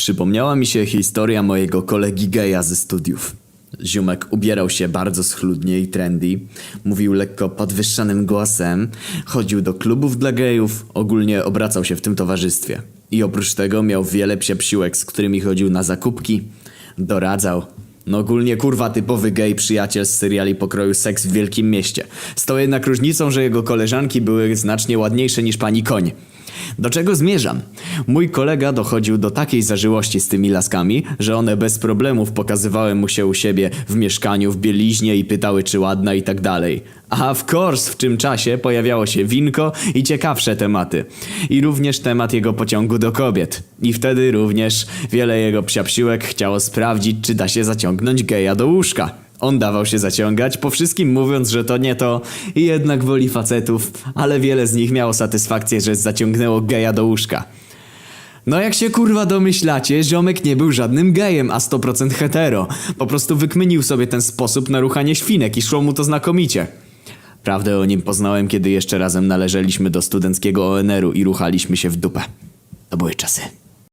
Przypomniała mi się historia mojego kolegi geja ze studiów. Ziomek ubierał się bardzo schludnie i trendy, mówił lekko podwyższonym głosem, chodził do klubów dla gejów, ogólnie obracał się w tym towarzystwie. I oprócz tego miał wiele psiapsiłek, z którymi chodził na zakupki, doradzał. No ogólnie kurwa typowy gej przyjaciel z seriali pokroju Seks w Wielkim Mieście. Z tą jednak różnicą, że jego koleżanki były znacznie ładniejsze niż pani koń. Do czego zmierzam? Mój kolega dochodził do takiej zażyłości z tymi laskami, że one bez problemów pokazywały mu się u siebie w mieszkaniu, w bieliźnie i pytały czy ładna i tak dalej. A w course w tym czasie pojawiało się winko i ciekawsze tematy. I również temat jego pociągu do kobiet. I wtedy również wiele jego psiapsiłek chciało sprawdzić, czy da się zaciągnąć geja do łóżka. On dawał się zaciągać, po wszystkim mówiąc, że to nie to i jednak woli facetów, ale wiele z nich miało satysfakcję, że zaciągnęło geja do łóżka. No jak się kurwa domyślacie, ziomek nie był żadnym gejem, a 100% hetero. Po prostu wykminił sobie ten sposób na ruchanie świnek i szło mu to znakomicie. Prawdę o nim poznałem, kiedy jeszcze razem należeliśmy do studenckiego ONR-u i ruchaliśmy się w dupę. To były czasy.